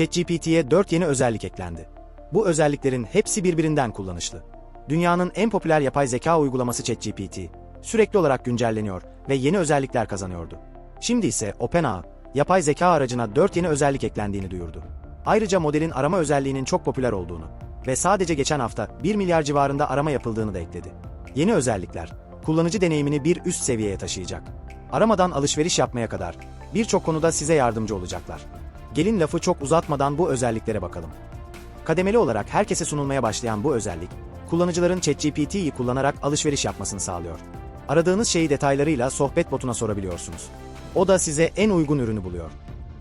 ChatGPT'ye 4 yeni özellik eklendi. Bu özelliklerin hepsi birbirinden kullanışlı. Dünyanın en popüler yapay zeka uygulaması ChatGPT, sürekli olarak güncelleniyor ve yeni özellikler kazanıyordu. Şimdi ise OpenAI, yapay zeka aracına 4 yeni özellik eklendiğini duyurdu. Ayrıca modelin arama özelliğinin çok popüler olduğunu ve sadece geçen hafta 1 milyar civarında arama yapıldığını da ekledi. Yeni özellikler, kullanıcı deneyimini bir üst seviyeye taşıyacak. Aramadan alışveriş yapmaya kadar birçok konuda size yardımcı olacaklar. Gelin lafı çok uzatmadan bu özelliklere bakalım. Kademeli olarak herkese sunulmaya başlayan bu özellik, kullanıcıların ChatGPT'yi kullanarak alışveriş yapmasını sağlıyor. Aradığınız şeyi detaylarıyla sohbet botuna sorabiliyorsunuz. O da size en uygun ürünü buluyor.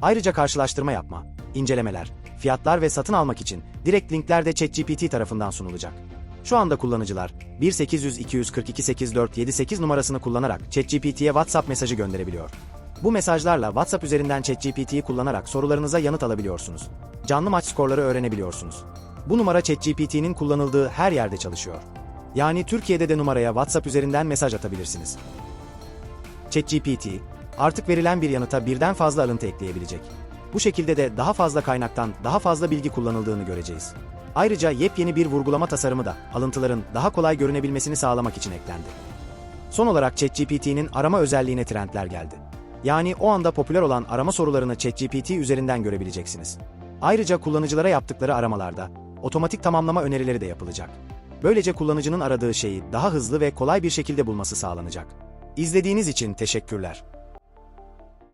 Ayrıca karşılaştırma yapma, incelemeler, fiyatlar ve satın almak için direkt linkler de ChatGPT tarafından sunulacak. Şu anda kullanıcılar 1-800-242-8478 numarasını kullanarak ChatGPT'ye WhatsApp mesajı gönderebiliyor. Bu mesajlarla WhatsApp üzerinden ChatGPT'yi kullanarak sorularınıza yanıt alabiliyorsunuz. Canlı maç skorları öğrenebiliyorsunuz. Bu numara ChatGPT'nin kullanıldığı her yerde çalışıyor. Yani Türkiye'de de numaraya WhatsApp üzerinden mesaj atabilirsiniz. ChatGPT, artık verilen bir yanıta birden fazla alıntı ekleyebilecek. Bu şekilde de daha fazla kaynaktan daha fazla bilgi kullanıldığını göreceğiz. Ayrıca yepyeni bir vurgulama tasarımı da alıntıların daha kolay görünebilmesini sağlamak için eklendi. Son olarak ChatGPT'nin arama özelliğine trendler geldi. Yani o anda popüler olan arama sorularını ChatGPT üzerinden görebileceksiniz. Ayrıca kullanıcılara yaptıkları aramalarda otomatik tamamlama önerileri de yapılacak. Böylece kullanıcının aradığı şeyi daha hızlı ve kolay bir şekilde bulması sağlanacak. İzlediğiniz için teşekkürler.